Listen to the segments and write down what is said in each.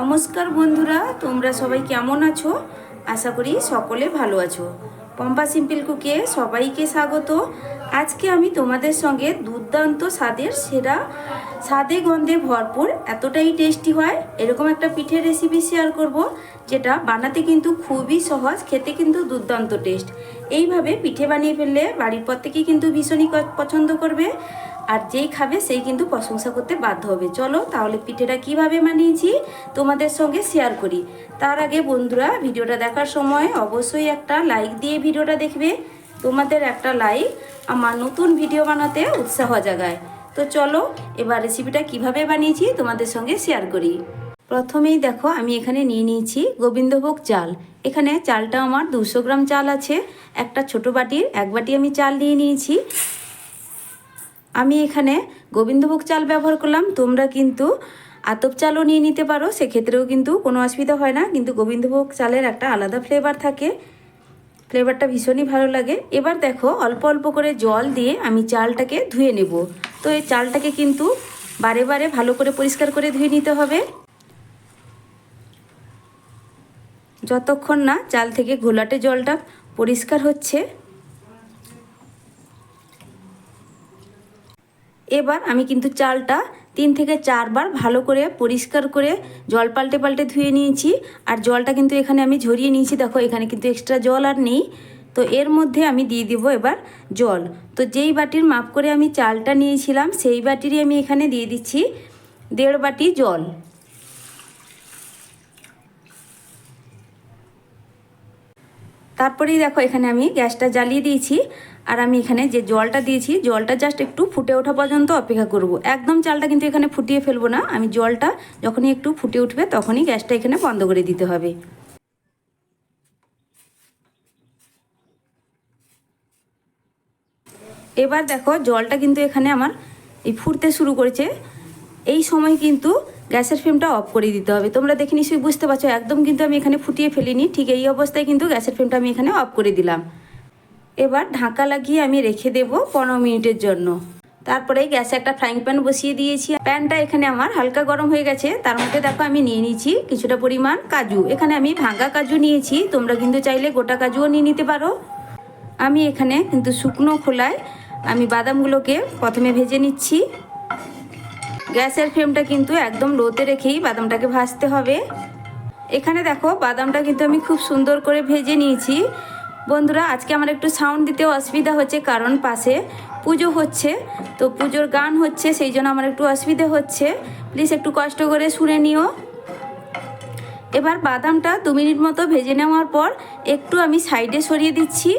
নমস্কার বন্ধুরা, তোমরা সবাই কেমন আছো? আশা করি সকলে ভালো আছো। পম্পা সিম্পল কুকে সবাইকে স্বাগত। আজকে আমি তোমাদের সঙ্গে দুর্দান্ত স্বাদের সেরা, স্বাদে গন্ধে ভরপুর, এতটাই টেস্টি হয়, এরকম একটা পিঠের রেসিপি শেয়ার করব, যেটা বানাতে কিন্তু খুবই সহজ, খেতে কিন্তু দুর্দান্ত টেস্ট এইভাবে পিঠে বানিয়ে ফেললে বাড়ির প্রত্যেকেই কিন্তু ভীষণই পছন্দ করবে। আর যেই খাবে সেই কিন্তু প্রশংসা করতে বাধ্য হবে। চলো তাহলে পিঠেটা কীভাবে বানিয়েছি তোমাদের সঙ্গে শেয়ার করি। তার আগে বন্ধুরা, ভিডিওটা দেখার সময় অবশ্যই একটা লাইক দিয়ে ভিডিওটা দেখবে। তোমাদের একটা লাইক আমার নতুন ভিডিও বানাতে উৎসাহ জাগায়। তো চলো এবার রেসিপিটা কীভাবে বানিয়েছি তোমাদের সঙ্গে শেয়ার করি। প্রথমেই দেখো, আমি এখানে নিয়ে নিয়েছি গোবিন্দভোগ চাল। এখানে চালটা আমার দুশো গ্রাম চাল আছে। একটা ছোট বাটির এক বাটি আমি চাল নিয়ে নিয়েছি। আমি এখানে গোবিন্দভোগ চাল ব্যবহার করলাম, তোমরা কিন্তু আতপ চালও নিয়ে নিতে পারো, সেক্ষেত্রেও কিন্তু কোনো অসুবিধা হয় না, কিন্তু গোবিন্দভোগ চালের একটা আলাদা ফ্লেভার থাকে। ফ্লেভারটা ভীষণই ভালো লাগে। এবার দেখো, অল্প অল্প করে জল দিয়ে আমি চালটাকে ধুয়ে নেব। তো এই চালটাকে কিন্তু বারে বারে ভালো করে পরিষ্কার করে ধুয়ে নিতে হবে। যতক্ষণ না চাল থেকে ঘোলাটে জলটা পরিষ্কার হচ্ছে এবার আমি কিন্তু চালটা তিন থেকে চারবার ভালো করে পরিষ্কার করে জল পাল্টে পাল্টে ধুয়ে নিয়েছি। আর জলটা কিন্তু এখানে আমি ঝরিয়ে নিয়েছি। দেখো, এখানে কিন্তু এক্সট্রা জল আর নেই। তো এর মধ্যে আমি দিয়ে দিব এবার জল। তো যেই বাটির মাপ করে আমি চালটা নিয়েছিলাম, সেই বাটিরই আমি এখানে দিয়ে দিচ্ছি দেড় বাটি জল। তারপরেই দেখো এখানে আমি গ্যাসটা জ্বালিয়ে দিয়েছি আর আমি এখানে যে জলটা দিয়েছি, জলটা জাস্ট একটু ফুটে ওঠা পর্যন্ত অপেক্ষা করব। একদম চালটা কিন্তু এখানে ফুটিয়ে ফেলব না, আমি জলটা যখনই একটু ফুটে উঠবে তখনই গ্যাসটা এখানে বন্ধ করে দিতে হবে। এবার দেখো জলটা কিন্তু এখানে আমার এই ফুটতে শুরু করেছে। এই সময় কিন্তু গ্যাসের ফ্লেমটা অফ করে দিতে হবে। তোমরা দেখে নিশ্চয়ই বুঝতে পারছ, একদম কিন্তু আমি এখানে ফুটিয়ে ফেলিনি, ঠিক এই অবস্থায় কিন্তু গ্যাসের ফ্লেমটা আমি এখানে অফ করে দিলাম। এবার ঢাকা লাগিয়ে আমি রেখে দেব পনেরো মিনিটের জন্য। তারপরে গ্যাসে একটা ফ্রাইং প্যান বসিয়ে দিয়েছি। প্যানটা এখানে আমার হালকা গরম হয়ে গেছে, তার মধ্যে দেখো আমি নিয়ে নিয়েছি কিছুটা পরিমাণ কাজু। এখানে আমি ভাঙা কাজু নিয়েছি, তোমরা কিন্তু চাইলে গোটা কাজুও নিয়ে নিতে পারো। আমি এখানে কিন্তু শুকনো খোলায় আমি বাদামগুলোকে প্রথমে ভেজে নিচ্ছি। গ্যাসের ফ্লেমটা কিন্তু একদম লোতে রেখেই বাদামটাকে ভাজতে হবে। এখানে দেখো, বাদামটা কিন্তু আমি খুব সুন্দর করে ভেজে নিয়েছি। বন্ধুরা, আজকে আমার একটু সাউন্ড দিতে অসুবিধা হচ্ছে কারণ পাশে পুজো হচ্ছে। তো পুজোর গান হচ্ছে, সেই জন্য আমার একটু অসুবিধা হচ্ছে। প্লিজ একটু কষ্ট করে শুনে নিও। এবার বাদামটা দু মিনিট মতো ভেজে নেওয়ার পর একটু আমি সাইডে সরিয়ে দিচ্ছি।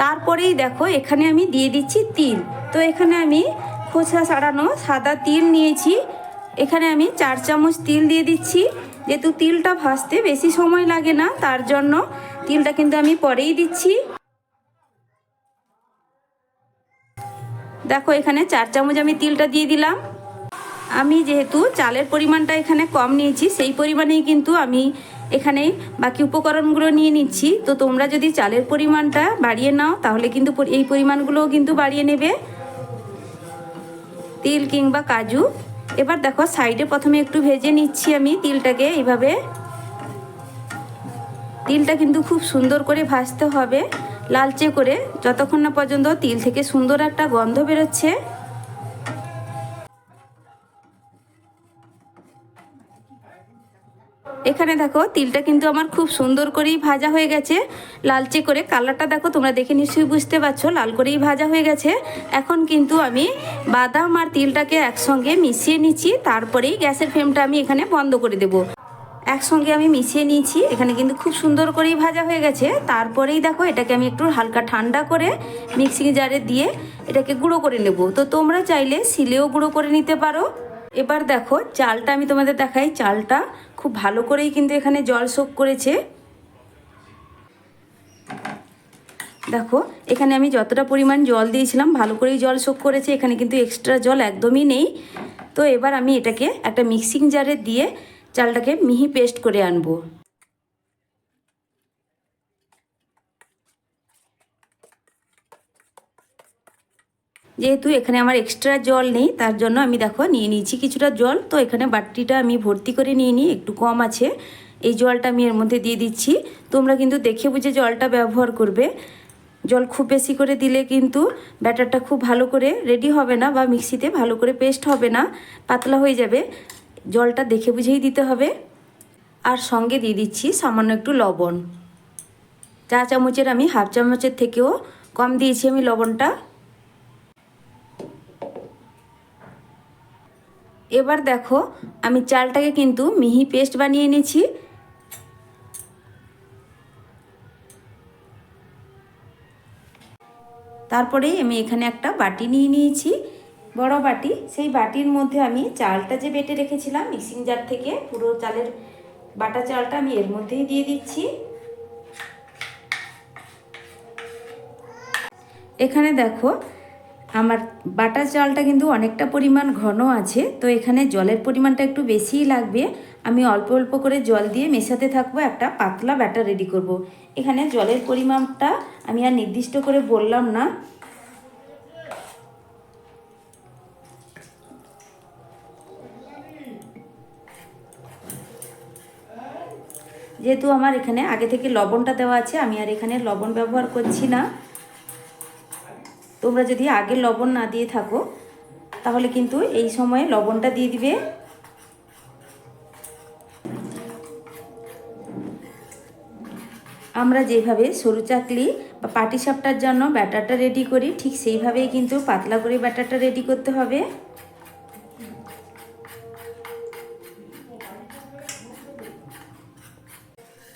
তারপরেই দেখো, এখানে আমি দিয়ে দিচ্ছি তিল। তো এখানে আমি খোসা ছাড়ানো সাদা তিল নিয়েছি। এখানে আমি চার চামচ তিল দিয়ে দিচ্ছি। যেহেতু তিলটা ভাজতে বেশি সময় লাগে না, তার জন্য তিলটা কিন্তু আমি পরেই দিচ্ছি। দেখো, এখানে চার চামচ আমি তিলটা দিয়ে দিলাম। আমি যেহেতু চালের পরিমাণটা এখানে কম নিয়েছি, সেই পরিমাণেই কিন্তু আমি এখানে বাকি উপকরণগুলো নিয়ে নিচ্ছি। তো তোমরা যদি চালের পরিমাণটা বাড়িয়ে নাও, তাহলে কিন্তু এই পরিমাণগুলোও কিন্তু বাড়িয়ে নেবে। তিল কিংবা কাজু। এবার দেখো, সাইডে প্রথমে একটু ভেজে নিচ্ছি আমি তিলটাকে এইভাবে। তিলটা কিন্তু খুব সুন্দর করে ভাজতে হবে, লালচে করে। যতক্ষণ না পর্যন্ত তিল থেকে সুন্দর একটা গন্ধ বেরোচ্ছে এখানে দেখো, তিলটা কিন্তু আমার খুব সুন্দর করেই ভাজা হয়ে গেছে। লালচে করে কালারটা দেখো, তোমরা দেখে নিশ্চয়ই বুঝতে পারছ, লাল করেই ভাজা হয়ে গেছে। এখন কিন্তু আমি বাদাম আর তিলটাকে একসঙ্গে মিশিয়ে নিচ্ছি, তারপরেই গ্যাসের ফ্লেমটা আমি এখানে বন্ধ করে দেব। একসঙ্গে আমি মিশিয়ে নিয়েছি, এখানে কিন্তু খুব সুন্দর করেই ভাজা হয়ে গেছে। তারপরেই দেখো, এটাকে আমি একটু হালকা ঠান্ডা করে মিক্সিং জারে দিয়ে এটাকে গুঁড়ো করে নেব। তো তোমরা চাইলে শিলেও গুঁড়ো করে নিতে পারো। এবার দেখো, চালটা আমি তোমাদের দেখাই, চালটা খুব ভালো করেই কিন্তু এখানে জল শোক করেছে। দেখো, এখানে আমি যতটা পরিমাণ জল দিয়েছিলাম, ভালো করেই জল শোক করেছে। এখানে কিন্তু এক্সট্রা জল একদমই নেই। তো এবার আমি এটাকে একটা মিক্সিং জারে দিয়ে চালটাকে মিহি পেস্ট করে আনব। যেহেতু এখানে আমার এক্সট্রা জল নেই, তার জন্য আমি দেখো নিয়ে নিয়েছি কিছুটা জল। তো এখানে বাটিটা আমি ভর্তি করে নিয়ে নিই, একটু কম আছে। এই জলটা আমি এর মধ্যে দিয়ে দিচ্ছি। তোমরা কিন্তু দেখে বুঝে জলটা ব্যবহার করবে। জল খুব বেশি করে দিলে কিন্তু ব্যাটারটা খুব ভালো করে রেডি হবে না বা মিক্সিতে ভালো করে পেস্ট হবে না, পাতলা হয়ে যাবে। জলটা দেখে বুঝেই দিতে হবে। আর সঙ্গে দিয়ে দিচ্ছি সামান্য একটু লবণ। চা চামচের আমি হাফ চামচের থেকেও কম দিয়েছি আমি লবণটা। এবার দেখো, আমি চালটাকে কিন্তু মিহি পেস্ট বানিয়ে নিয়েছি। তারপরে আমি এখানে একটা বাটি নিয়ে নিয়েছি, বড় বাটি। সেই বাটির মধ্যে আমি চালটা যে বেটে রেখেছিলাম, মিক্সিং জার থেকে পুরো চালের বাটা চালটা আমি এর মধ্যেই দিয়ে দিচ্ছি। এখানে দেখো আমার বাটার চালটা কিন্তু অনেকটা পরিমাণ ঘন আছে, তো এখানে জলের পরিমাণটা একটু বেশিই লাগবে। আমি অল্প অল্প করে জল দিয়ে মেশাতে থাকব, একটা পাতলা ব্যাটার রেডি করব। এখানে জলের পরিমাণটা আমি আর নির্দিষ্ট করে বললাম না। যেহেতু আমার এখানে আগে থেকে লবণটা দেওয়া আছে, আমি আর এখানে লবণ ব্যবহার করছি না। তোমরা যদি আগে লবণ না দিয়ে থাকো, তাহলে কিন্তু এই সময়ে লবণটা দিয়ে দিবে। আমরা যেভাবে সরু চাকলি বা পাটিসাপটার জন্য ব্যাটারটা রেডি করি, ঠিক সেইভাবেই কিন্তু পাতলা করে ব্যাটারটা রেডি করতে হবে।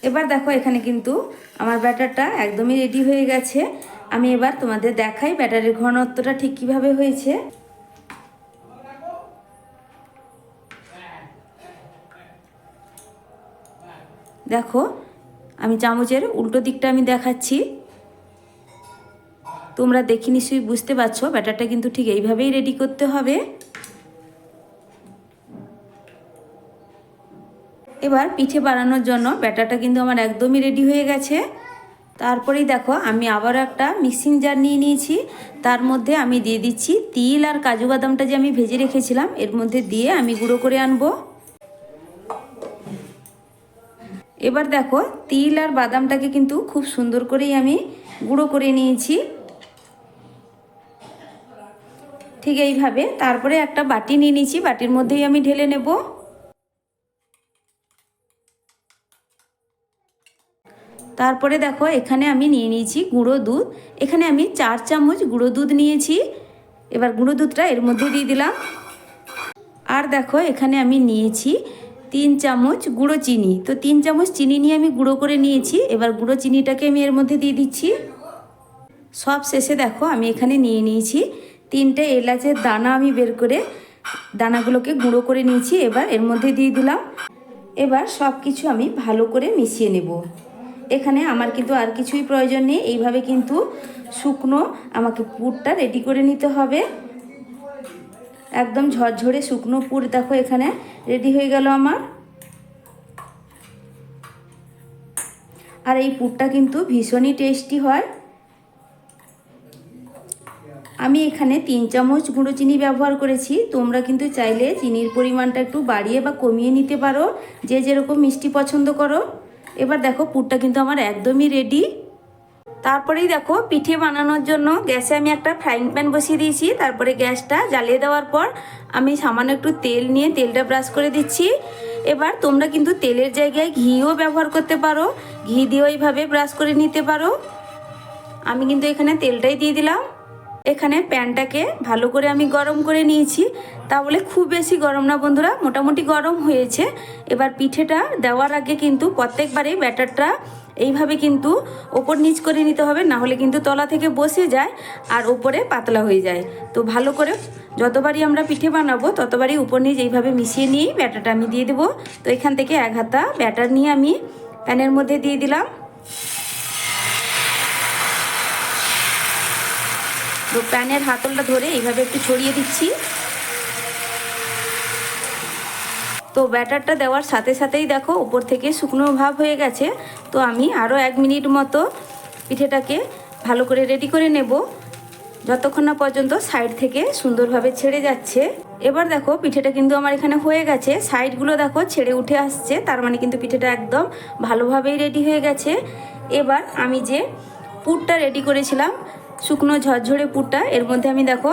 এবার দেখো এখানে কিন্তু আমার ব্যাটারটা একদমই রেডি হয়ে গেছে। আমি এবার তোমাদের দেখাই ব্যাটারের ঘনত্বটা ঠিক কীভাবে হয়েছে। দেখো, আমি চামচের উল্টো দিকটা আমি দেখাচ্ছি। তোমরা দেখি নিশ্চয়ই বুঝতে পারছ, ব্যাটারটা কিন্তু ঠিক এইভাবেই রেডি করতে হবে। এবার পিঠে বানানোর জন্য ব্যাটারটা কিন্তু আমার একদমই রেডি হয়ে গেছে। তারপরেই দেখো, আমি আবারও একটা মিক্সিং জার নিয়ে নিয়েছি। তার মধ্যে আমি দিয়ে দিচ্ছি তিল আর কাজু বাদামটা যে আমি ভেজে রেখেছিলাম, এর মধ্যে দিয়ে আমি গুঁড়ো করে আনব। এবার দেখো, তিল আর বাদামটাকে কিন্তু খুব সুন্দর করেই আমি গুঁড়ো করে নিয়েছি। ঠিক এইভাবে। তারপরে একটা বাটি নিয়ে নিয়েছি, বাটির মধ্যেই আমি ঢেলে নেব। তারপরে দেখো, এখানে আমি নিয়ে নিয়েছি গুঁড়ো দুধ। এখানে আমি চার চামচ গুঁড়ো দুধ নিয়েছি। এবার গুঁড়ো দুধটা এর মধ্যে দিয়ে দিলাম। আর দেখো, এখানে আমি নিয়েছি তিন চামচ গুঁড়ো চিনি। তো তিন চামচ চিনি নিয়ে আমি গুঁড়ো করে নিয়েছি। এবার গুঁড়ো চিনিটাকে আমি এর মধ্যে দিয়ে দিচ্ছি। সব শেষে দেখো, আমি এখানে নিয়ে নিয়েছি তিনটে এলাচের দানা আমি বের করে দানাগুলোকে গুঁড়ো করে নিয়েছি। এবার এর মধ্যে দিয়ে দিলাম। এবার সব কিছু আমি ভালো করে মিশিয়ে নেব। এখানে আমার কিন্তু আর কিছুই প্রয়োজন নেই। এইভাবে কিন্তু শুকনো আমাকে পুরটা রেডি করে নিতে হবে। একদম ঝরঝরে শুকনো পুর দেখো এখানে রেডি হয়ে গেল আমার। আর এই পুরটা কিন্তু ভীষণই টেস্টি হয়। আমি এখানে তিন চামচ গুঁড়ো চিনি ব্যবহার করেছি। তোমরা কিন্তু চাইলে চিনির পরিমাণটা একটু বাড়িয়ে বা কমিয়ে নিতে পারো। যে যেরকম মিষ্টি পছন্দ করো। এবার দেখো পুরটা কিন্তু আমার একদমই রেডি তারপরেই দেখো পিঠে বানানোর জন্য গ্যাসে আমি একটা ফ্রাইং প্যান বসিয়ে দিয়েছি। তারপরে গ্যাসটা জ্বালিয়ে দেওয়ার পর আমি সামান্য একটু তেল নিয়ে তেলটা ব্রাশ করে দিচ্ছি। এবার তোমরা কিন্তু তেলের জায়গায় ঘিও ব্যবহার করতে পারো। ঘি দিয়েও এইভাবে ব্রাশ করে নিতে পারো। আমি কিন্তু এখানে তেলটাই দিয়ে দিলাম। এখানে প্যানটাকে ভালো করে আমি গরম করে নিয়েছি। তা বলে খুব বেশি গরম না বন্ধুরা, মোটামুটি গরম হয়েছে। এবার পিঠেটা দেওয়ার আগে কিন্তু প্রত্যেকবারে ব্যাটারটা এইভাবে কিন্তু ওপর নিচ করে নিতে হবে, না হলে কিন্তু তলা থেকে বসে যায় আর ওপরে পাতলা হয়ে যায়। তো ভালো করে যতবারই আমরা পিঠে বানাবো, ততবারই উপর নিচ এইভাবে মিশিয়ে নিয়েই ব্যাটারটা আমি দিয়ে দেবো। তো এখান থেকে এক হাতা ব্যাটার নিয়ে আমি প্যানের মধ্যে দিয়ে দিলাম। তো প্যানের হাতলটা ধরে এইভাবে একটু ছড়িয়ে দিচ্ছি। তো ব্যাটারটা দেওয়ার সাথে সাথেই দেখো, উপর থেকে শুকনো ভাব হয়ে গেছে। তো আমি আরও এক মিনিট মতো পিঠেটাকে ভালো করে রেডি করে নেব। যতক্ষণ না পর্যন্ত সাইড থেকে সুন্দরভাবে ছেড়ে যাচ্ছে। এবার দেখো, পিঠেটা কিন্তু আমার এখানে হয়ে গেছে। সাইডগুলো দেখো ছেড়ে উঠে আসছে, তার মানে কিন্তু পিঠেটা একদম ভালোভাবেই রেডি হয়ে গেছে। এবার আমি যে পুরটা রেডি করেছিলাম শুকনো ঝরঝরে পুরটা, এর মধ্যে আমি দেখো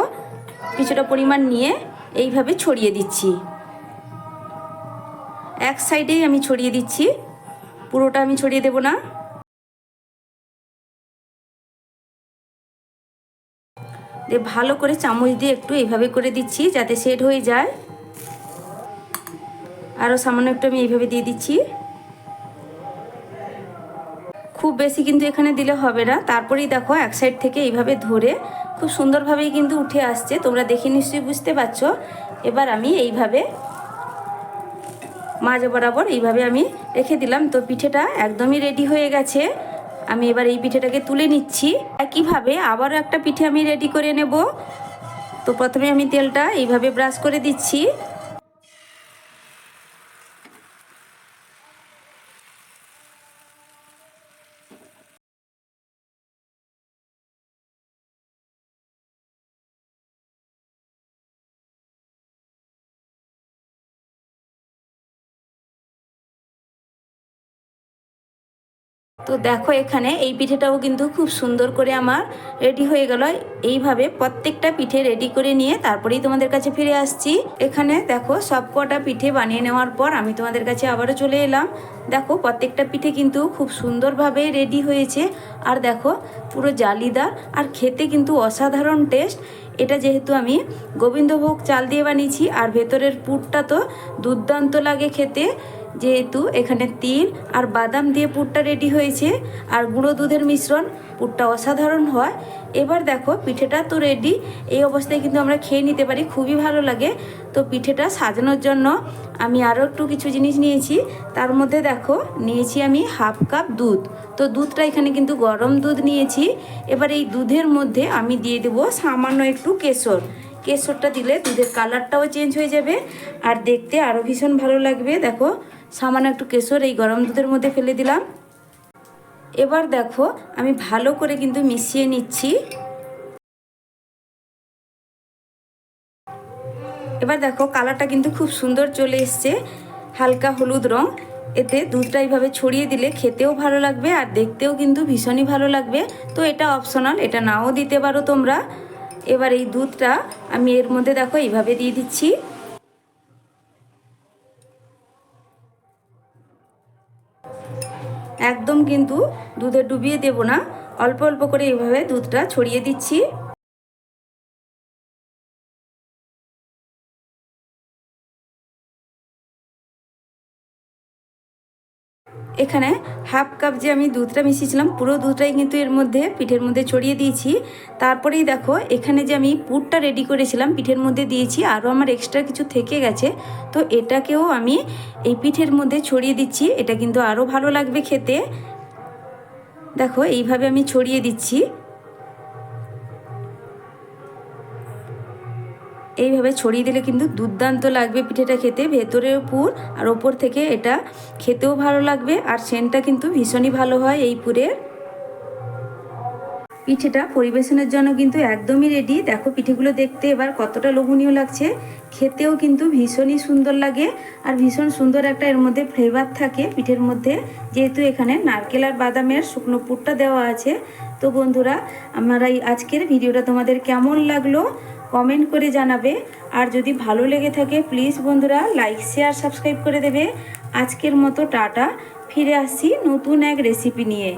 কিছুটা পরিমাণ নিয়ে এইভাবে ছড়িয়ে দিচ্ছি। এক সাইডেই আমি ছড়িয়ে দিচ্ছি। পুরোটা আমি ছড়িয়ে দেব না। দিয়ে ভালো করে চামচ দিয়ে একটু এইভাবে করে দিচ্ছি যাতে সেট হয়ে যায়। আরও সামান্য একটু আমি এইভাবে দিয়ে দিচ্ছি। খুব বেশি কিন্তু এখানে দিলে হবে না। তারপরেই দেখো এক সাইড থেকে এইভাবে ধরে খুব সুন্দরভাবেই কিন্তু উঠে আসছে। তোমরা দেখে নিশ্চয়ই বুঝতে পারছ। এবার আমি এইভাবে মাঝে বরাবর এইভাবে আমি রেখে দিলাম। তো পিঠেটা একদমই রেডি হয়ে গেছে। আমি এবার এই পিঠেটাকে তুলে নিচ্ছি। একইভাবে আবারও একটা পিঠে আমি রেডি করে নেব। তো প্রথমে আমি তেলটা এইভাবে ব্রাশ করে দিচ্ছি। তো দেখো এখানে এই পিঠেটাও কিন্তু খুব সুন্দর করে আমার রেডি হয়ে গেল। এইভাবে প্রত্যেকটা পিঠে রেডি করে নিয়ে তারপরেই তোমাদের কাছে ফিরে আসছি। এখানে দেখো সব কটা পিঠে বানিয়ে নেওয়ার পর আমি তোমাদের কাছে আবারও চলে এলাম। দেখো প্রত্যেকটা পিঠে কিন্তু খুব সুন্দরভাবে রেডি হয়েছে। আর দেখো পুরো জালিদার আর খেতে কিন্তু অসাধারণ টেস্ট এটা যেহেতু আমি গোবিন্দভোগ চাল দিয়ে বানিয়েছি, আর ভেতরের পুরটা তো দুর্দান্ত লাগে খেতে। যেহেতু এখানে তিল আর বাদাম দিয়ে পুরটা রেডি হয়েছে, আর গুঁড়ো দুধের মিশ্রণ পুরটা অসাধারণ হয়। এবার দেখো, পিঠেটা তো রেডি এই অবস্থায় কিন্তু আমরা খেয়ে নিতে পারি, খুবই ভালো লাগে। তো পিঠেটা সাজানোর জন্য আমি আরও একটু কিছু জিনিস নিয়েছি। তার মধ্যে দেখো, নিয়েছি আমি হাফ কাপ দুধ। তো দুধটা এখানে কিন্তু গরম দুধ নিয়েছি। এবার এই দুধের মধ্যে আমি দিয়ে দেবো সামান্য একটু কেশর। কেশরটা দিলে দুধের কালারটাও চেঞ্জ হয়ে যাবে, আর দেখতে আরও ভীষণ ভালো লাগবে। দেখো সামান্য একটু কেশর এই গরম দুধের মধ্যে ফেলে দিলাম। এবার দেখো, আমি ভালো করে কিন্তু মিশিয়ে নিচ্ছি। এবার দেখো, কালারটা কিন্তু খুব সুন্দর চলে এসছে, হালকা হলুদ রং। এতে দুধটা এইভাবে ছড়িয়ে দিলে খেতেও ভালো লাগবে আর দেখতেও কিন্তু ভীষণই ভালো লাগবে। তো এটা অপশনাল এটা নাও দিতে পারো তোমরা। এবার এই দুধটা আমি এর মধ্যে দেখো, এইভাবে দিয়ে দিচ্ছি। একদম কিন্তু দুধে ডুবিয়ে দেব না। অল্প অল্প করে এইভাবে দুধটা ছড়িয়ে দিচ্ছি। এখানে হাফ কাপ যে আমি দুধটা মিশিয়েছিলাম, পুরো দুধটাই কিন্তু এর মধ্যে, পিঠের মধ্যে ছড়িয়ে দিয়েছি। তারপরেই দেখো, এখানে যে আমি পুরটা রেডি করেছিলাম, পিঠের মধ্যে দিয়েছি, আরও আমার এক্সট্রা কিছু থেকে গেছে। তো এটাকেও আমি এই পিঠের মধ্যে ছড়িয়ে দিচ্ছি, এটা কিন্তু আরও ভালো লাগবে খেতে। দেখো, এইভাবে আমি ছড়িয়ে দিচ্ছি। এইভাবে ছড়িয়ে দিলে কিন্তু দুর্দান্ত লাগবে পিঠেটা খেতে। ভেতরের পুর আর ওপর থেকে এটা খেতেও ভালো লাগবে আর সেন্টটা কিন্তু ভীষণই ভালো হয় এই পুরের। পিঠেটা পরিবেশনের জন্য কিন্তু একদমই রেডি দেখো পিঠেগুলো দেখতে এবার কতটা লোভনীয় লাগছে। খেতেও কিন্তু ভীষণই সুন্দর লাগে আর ভীষণ সুন্দর একটা এর মধ্যে ফ্লেভার থাকে পিঠের মধ্যে। যেহেতু এখানে নারকেল আর বাদামের শুকনো পুরটা দেওয়া আছে। তো বন্ধুরা, আমার এই আজকের ভিডিওটা তোমাদের কেমন লাগল? কমেন্ট করে জানাবে। আর যদি ভালো লেগে থাকে প্লিজ বন্ধুরা লাইক শেয়ার সাবস্ক্রাইব করে দেবে। আজকের মতো টাটা। ফিরে আসছি নতুন এক রেসিপি নিয়ে।